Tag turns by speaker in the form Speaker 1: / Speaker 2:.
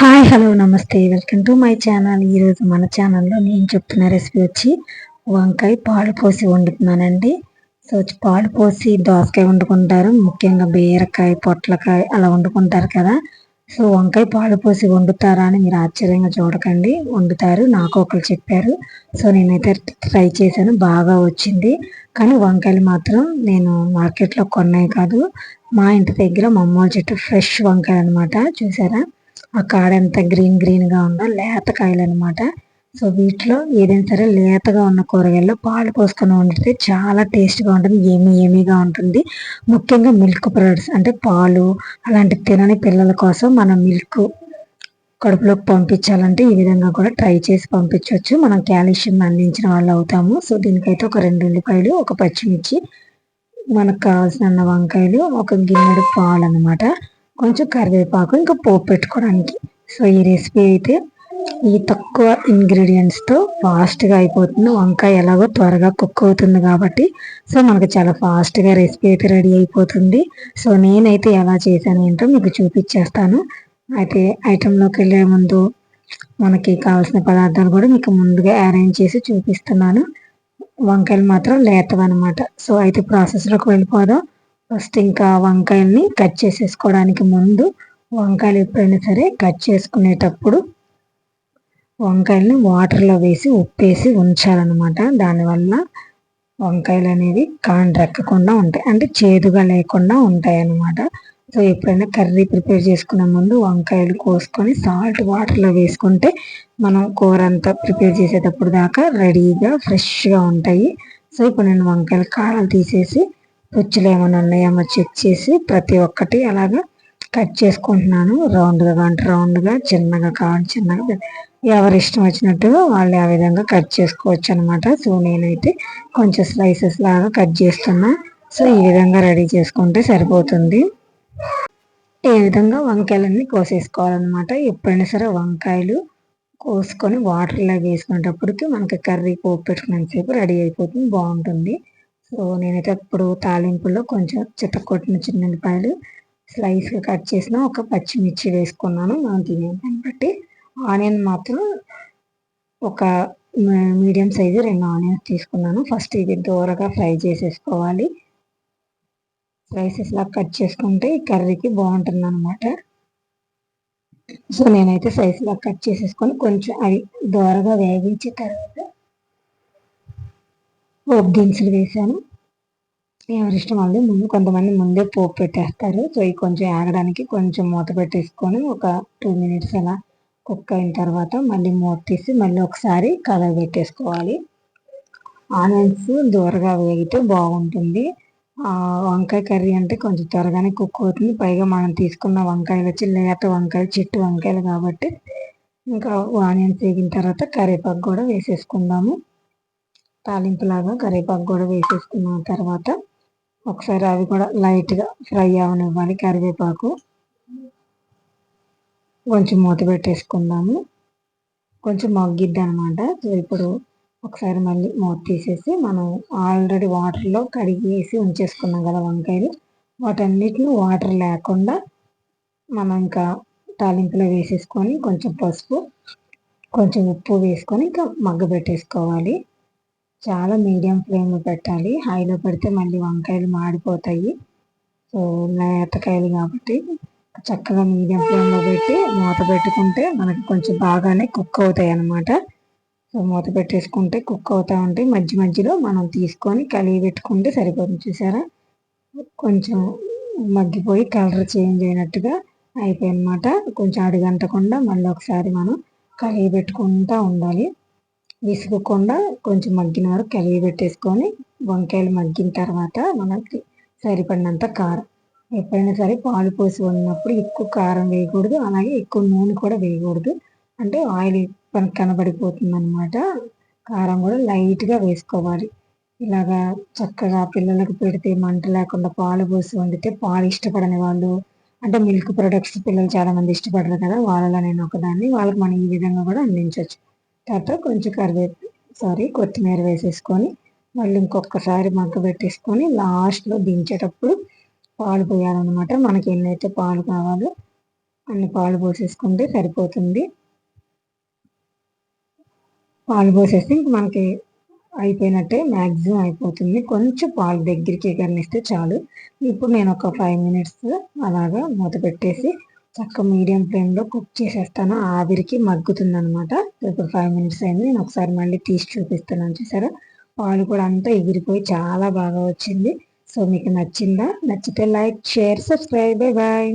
Speaker 1: Hi hello నమస్తే. Welcome to my channel ఈరోజు మన ఛానల్లో నేను చెప్తున్న రెసిపీ వచ్చి వంకాయ పాలు పోసి వండుతున్నానండి. సో పాలు పోసి దోసకాయ వండుకుంటారు. ముఖ్యంగా బీరకాయ పొట్లకాయ అలా వండుకుంటారు కదా. సో వంకాయ పాలు పోసి వండుతారా అని మీరు ఆశ్చర్యంగా చూడకండి. వండుతారు. నాకు ఒకరు చెప్పారు. సో నేనైతే ట్రై చేశాను. బాగా వచ్చింది. కానీ వంకాయలు మాత్రం నేను మార్కెట్లో కొన్నాయి కాదు. మా ఇంటి దగ్గర మా అమ్మ చెట్టు ఫ్రెష్ వంకాయ అనమాట చూసారా? ఆ కాడ గ్రీన్ గ్రీన్గా ఉందో? లేత కాయలు అనమాట సో వీటిలో ఏదైనా సరే లేతగా ఉన్న కూరగాయల్లో పాలు పోసుకొని వండితే చాలా టేస్ట్గా ఉంటుంది ఏమీ ఏమీగా ఉంటుంది. ముఖ్యంగా మిల్క్ ప్రొడక్ట్స్ అంటే పాలు అలాంటి తినని పిల్లల కోసం మనం మిల్క్ కడుపులోకి పంపించాలంటే ఈ విధంగా కూడా ట్రై చేసి పంపించవచ్చు మనం క్యాల్షియం అందించిన వాళ్ళు అవుతాము. సో దీనికైతే ఒక రెండు ఉల్లిపాయలు ఒక పచ్చిమిర్చి మనకు కావాల్సిన వంకాయలు ఒక గిన్నెడు పాలు అనమాట కొంచెం కరివేపాకు ఇంకా పోపు పెట్టుకోవడానికి. సో ఈ రెసిపీ అయితే ఈ తక్కువ ఇంగ్రీడియంట్స్తో ఫాస్ట్గా అయిపోతుంది. వంకాయ ఎలాగో త్వరగా కుక్ అవుతుంది కాబట్టి సో మనకు చాలా ఫాస్ట్గా రెసిపీ అయితే రెడీ అయిపోతుంది. సో నేనైతే ఎలా చేశాను ఏంటో మీకు చూపించేస్తాను. అయితే ఐటెంలోకి వెళ్ళే ముందు మనకి కావాల్సిన పదార్థాలు కూడా మీకు ముందుగా అరేంజ్ చేసి చూపిస్తున్నాను. వంకాయలు మాత్రం లేతవన్నమాట. సో అయితే ప్రాసెస్లోకి వెళ్ళిపోదాం. ఫస్ట్ ఇంకా వంకాయల్ని కట్ చేసేసుకోవడానికి ముందు వంకాయలు ఎప్పుడైనా సరే కట్ చేసుకునేటప్పుడు వంకాయల్ని వాటర్లో వేసి ఉప్పేసి ఉంచాలన్నమాట. దానివల్ల వంకాయలు అనేవి కాండ్రెక్కకుండా ఉంటాయి. అంటే చేదుగా లేకుండా ఉంటాయి అన్నమాట సో ఎప్పుడైనా కర్రీ ప్రిపేర్ చేసుకునే ముందు వంకాయలు కోసుకొని సాల్ట్ వాటర్లో వేసుకుంటే మనం కూర అంతా ప్రిపేర్ చేసేటప్పుడు దాకా రెడీగా ఫ్రెష్గా ఉంటాయి. సో ఇప్పుడు నేను వంకాయలు కాడలు తీసేసి ఉచ్చులు ఏమైనా ఉన్నాయేమో చెక్ చేసి ప్రతి ఒక్కటి అలాగా కట్ చేసుకుంటున్నాను. రౌండ్గా కావాలంటే రౌండ్గా చిన్నగా కావాలి చిన్నగా ఎవరి ఇష్టం వచ్చినట్టు వాళ్ళు ఆ విధంగా కట్ చేసుకోవచ్చు అనమాట సో నేనైతే కొంచెం స్లైసెస్ లాగా కట్ చేస్తున్నా. సో ఈ విధంగా రెడీ చేసుకుంటే సరిపోతుంది. ఈ విధంగా వంకాయలన్నీ కోసేసుకోవాలన్నమాట. ఎప్పుడైనా సరే వంకాయలు కోసుకొని వాటర్లో వేసుకునేటప్పటికి మనకి కర్రీ పోపు పెట్టుకునేంతసేపు రెడీ అయిపోతుంది బాగుంటుంది. సో నేనైతే ఇప్పుడు తాలింపులో కొంచెం చిత్తకొట్టిన చిన్నపాయలు స్లైస్గా కట్ చేసిన ఒక పచ్చిమిర్చి వేసుకున్నాను. మనం తినేదాన్ని బట్టి ఆనియన్ మాత్రం ఒక మీడియం సైజు రెండు ఆనియన్స్ తీసుకున్నాను. ఫస్ట్ ఇది దూరగా ఫ్రై చేసేసుకోవాలి. స్లైసెస్ లాగా కట్ చేసుకుంటే ఈ కర్రీకి బాగుంటుంది అనమాట సో నేనైతే సైజ్ లాగా కట్ చేసేసుకొని కొంచెం అవి దూరగా వేగించిన తర్వాత పోపు దినుసులు వేసాను. ఎవరిష్టం వాళ్ళు ముందు కొంతమంది ముందే పోపు పెట్టేస్తారు. సో ఇవి కొంచెం ఆగడానికి కొంచెం మూత పెట్టేసుకొని ఒక టూ మినిట్స్ అలా కుక్ అయిన తర్వాత మళ్ళీ మూత తీసి మళ్ళీ ఒకసారి కలర్ పెట్టేసుకోవాలి. ఆనియన్స్ దూరగా వేగితే బాగుంటుంది. వంకాయ కర్రీ అంటే కొంచెం త్వరగానే కుక్ అవుతుంది. పైగా మనం తీసుకున్న వంకాయలు వచ్చి లేత వంకాయలు చెట్టు వంకాయలు కాబట్టి ఇంకా ఆనియన్స్ వేగిన తర్వాత కరివేపాకు కూడా వేసేసుకుందాము. తాలింపులాగా కరివేపాకు కూడా వేసేసుకున్న తర్వాత ఒకసారి అవి కూడా లైట్గా ఫ్రై అవనివ్వాలి. కరివేపాకు కొంచెం మూత పెట్టేసుకుందాము. కొంచెం మగ్గిద్ది అనమాట ఇప్పుడు ఒకసారి మళ్ళీ మూత తీసేసి మనం ఆల్రెడీ వాటర్లో కడిగేసి ఉంచేసుకున్నాం కదా వంకాయలు. వాటన్నిటిని వాటర్ లేకుండా మనం ఇంకా తాలింపులో వేసేసుకొని కొంచెం పసుపు కొంచెం ఉప్పు వేసుకొని ఇంకా మగ్గ పెట్టేసుకోవాలి చాలా మీడియం ఫ్లేమ్లో పెట్టాలి. హైలో పెడితే మళ్ళీ వంకాయలు మాడిపోతాయి. సో మేతకాయలు కాబట్టి చక్కగా మీడియం ఫ్లేమ్లో పెట్టి మూత పెట్టుకుంటే మనకి కొంచెం బాగానే కుక్ అవుతాయి అన్నమాట. సో మూత పెట్టేసుకుంటే కుక్ అవుతూ ఉంటాయి మధ్య మధ్యలో మనం తీసుకొని కలిగి పెట్టుకుంటే సరిపోతుంది చూసారా? కొంచెం మగ్గిపోయి కలర్ చేంజ్ అయినట్టుగా అయిపోయి కొంచెం అడుగంటకుండా మళ్ళీ ఒకసారి మనం కలిగి పెట్టుకుంటూ ఉండాలి. విసుగకుండా కొంచెం మగ్గిన వరకు కలిగి పెట్టేసుకొని వంకాయలు మగ్గిన తర్వాత మనకి సరిపడినంత కారం. ఎప్పుడైనా సరే పాలు పోసి ఉన్నప్పుడు ఎక్కువ కారం వేయకూడదు అలాగే ఎక్కువ నూనె కూడా వేయకూడదు. అంటే ఆయిల్ మనకు కనబడిపోతుంది అనమాట కారం కూడా లైట్గా వేసుకోవాలి. ఇలాగా చక్కగా పిల్లలకు పెడితే మంట లేకుండా పాలు పోసి వండితే పాలు ఇష్టపడని వాళ్ళు అంటే మిల్క్ ప్రొడక్ట్స్ పిల్లలు చాలా మంది ఇష్టపడరు కదా వాళ్ళలో నేను ఒకదాన్ని వాళ్ళకి మనం ఈ విధంగా కూడా అందించవచ్చు తర్వాత కొంచెం కరివేపు సారీ కొత్తిమీర వేసేసుకొని మళ్ళీ ఇంకొకసారి మగ్గ పెట్టేసుకొని లాస్ట్లో దించేటప్పుడు పాలు పోయాలన్నమాట. మనకి ఎన్నైతే పాలు కావాలో అన్ని పాలు పోసేసుకుంటే సరిపోతుంది. పాలు పోసేస్తే ఇంక మనకి అయిపోయినట్టే మ్యాక్సిమం అయిపోతుంది. కొంచెం పాలు దగ్గరికి గర్నిస్తే చాలు. ఇప్పుడు నేను ఒక ఫైవ్ మినిట్స్ అలాగా మూత పెట్టేసి చక్క మీడియం ఫ్లేమ్లో కుక్ చేసేస్తాను. ఆవిరికి మగ్గుతుంది అనమాట ఇప్పుడు ఫైవ్ మినిట్స్ అయింది. నేను ఒకసారి మళ్ళీ తీసి చూపిస్తున్నాను. చూసారా? పాలు కూడా అంతా ఎగిరిపోయి చాలా బాగా వచ్చింది. సో మీకు నచ్చిందా? నచ్చితే లైక్ షేర్ సబ్స్క్రైబ్. బాయ్